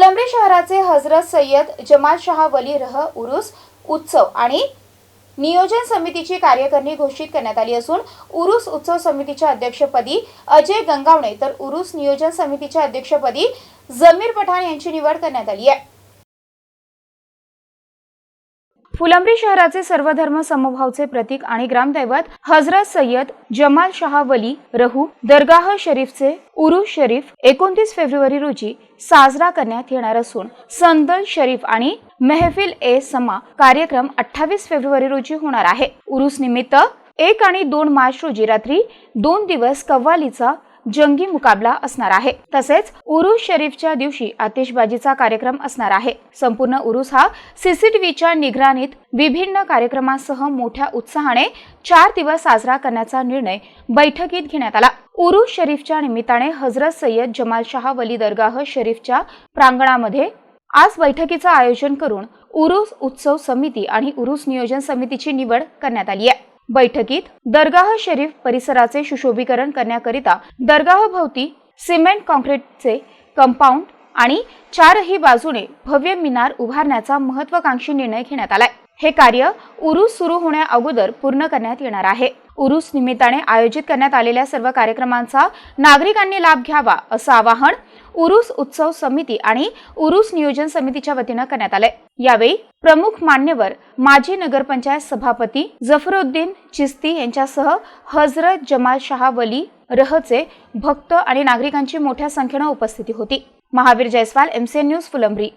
फुलंब्री शहराचे हजरत सय्यद जमाल शाह वली रह उरुस उत्सव आणि नियोजन समितीची कार्यकारिणी घोषित करण्यात आली असून उरुस उत्सव समितीच्या अध्यक्षपदी अजय गंगावणे तर उरुस नियोजन समितीच्या अध्यक्षपदी जमीर पठाण यांची निवड करण्यात आली आहे. फुलंब्री शहराचे सर्व धर्म समभावचे प्रतीक आणि ग्रामदैवत हजरत सय्यद जमाल शाह वली रहू दरगाह शरीफचे उरुस शरीफ एकोणतीस फेब्रुवारी रोजी साजरा करण्यात येणार असून संदल शरीफ आणि मेहफिल ए समा कार्यक्रम अठ्ठावीस फेब्रुवारी रोजी होणार आहे. उरुस निमित्त एक आणि दोन मार्च रोजी रात्री दोन दिवस कव्वालीचा जंगी मुकाबला असणार आहे. तसेच उरुस शरीफच्या दिवशी आतिषबाजीचा कार्यक्रम असणार आहे. संपूर्ण उरुस हा सीसीटीव्हीच्या निगराणीत विभिन्न कार्यक्रमासह मोठ्या उत्साहाने चार दिवस साजरा करण्याचा निर्णय बैठकीत घेण्यात आला. उरुस शरीफच्या निमित्ताने हजरत सय्यद जमाल शाह वली दरगाह शरीफच्या प्रांगणामध्ये आज बैठकीचं आयोजन करून उरुस उत्सव समिती आणि उरुस नियोजन समितीची निवड करण्यात आली आहे. बैठकीत दरगाह शरीफ परिसराचे सुशोभीकरण करण्याकरिता दरगाह भोवती सिमेंट कॉन्क्रीटचे कंपाऊंड आणि चारही बाजूने भव्य मिनार उभारण्याचा महत्वाकांक्षी निर्णय घेण्यात आलाय. हे कार्य उरुस सुरू होण्या अगोदर पूर्ण करण्यात येणार आहे. उरुस निमित्ताने आयोजित करण्यात आलेल्या सर्व कार्यक्रमांचा नागरिकांनी लाभ घ्यावा असं आवाहन उरुस उत्सव समिती आणि उरुस नियोजन समितीच्या वतीनं करण्यात आलंय. यावेळी प्रमुख मान्यवर माजी नगरपंचायत सभापती जफरुद्दीन चिस्ती यांच्यासह हजरत जमाल शाह वली रहचे भक्त आणि नागरिकांची मोठ्या संख्येनं उपस्थिती होती. Mahavir Jaiswal MCN news Phulambri.